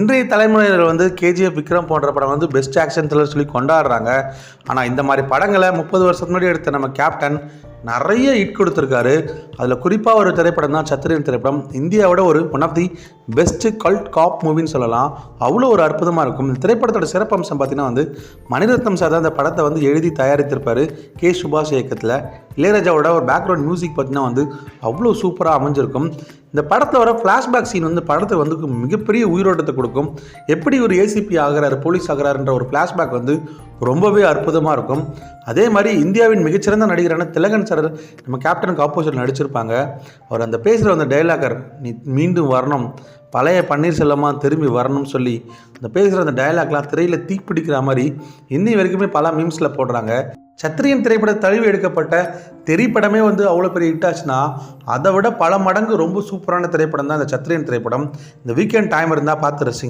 இன்றைய தலைமுறையினர் வந்து கேஜிஎஃப் விக்ரம் போன்ற படம் வந்து பெஸ்ட் ஆக்ஷன் த்ரில்லர் சொல்லி கொண்டாடுறாங்க. ஆனால் இந்த மாதிரி படங்களை முப்பது வருஷத்துக்கு முன்னாடி எடுத்த நம்ம கேப்டன் நிறைய ஹிட் கொடுத்துருக்காரு. அதில் குறிப்பாக ஒரு திரைப்படம் தான் சத்திரியன் திரைப்படம். இந்தியாவோட ஒரு one of the best cult cop மூவின்னு சொல்லலாம். அவ்வளோ ஒரு அற்புதமாக இருக்கும். இந்த திரைப்படத்தோட சிறப்பம்சம் பார்த்தீங்கன்னா வந்து மணிரத்னம் சார் தான் இந்த படத்தை வந்து எழுதி தயாரித்திருப்பார். கே சுபாஷ் இயக்கத்தில். இளையராஜாவோட ஒரு பேக்ரவுண்ட் மியூசிக் பார்த்தீங்கன்னா வந்து அவ்வளோ சூப்பராக அமைஞ்சிருக்கும். இந்த படத்தில் வர ஃப்ளாஷ்பேக் சீன் வந்து படத்தை வந்து மிகப்பெரிய உயிரோட்டத்தை கொடுக்கும். எப்படி ஒரு ஏசிபி ஆகிறாரு போலீஸ் ஆகிறாருன்ற ஒரு ஃப்ளாஷ்பேக் வந்து ரொம்பவே அற்புதமாக இருக்கும். அதே மாதிரி இந்தியாவின் மிகச்சிறந்த நடிகரான திலகன் சார் நம்ம கேப்டனுக்கு ஆப்போசிட் நடிச்சிருப்பாங்க. அவர் அந்த பேசுகிற அந்த டைலாகர் நீ மீண்டும் வரணும். பழைய பன்னீர்செல்வமாக திரும்பி வரணும்னு சொல்லி. அந்த பேசுகிற அந்த டயலாக்லாம் திரையில் தீப்பிடிக்கிற மாதிரி இன்னி வரைக்குமே பல மீம்ஸில் போடுறாங்க. சத்திரியன் திரைப்பட தழுவி எடுக்கப்பட்ட திரைப்படமே வந்து அவ்வளோ பெரிய ஹிட் ஆச்சுன்னா அதை விட பல மடங்கு ரொம்ப சூப்பரான திரைப்படம் தான் இந்த சத்திரியன் திரைப்படம். இந்த வீக்கெண்ட் டைம் இருந்தால் பார்த்து ரசிங்க.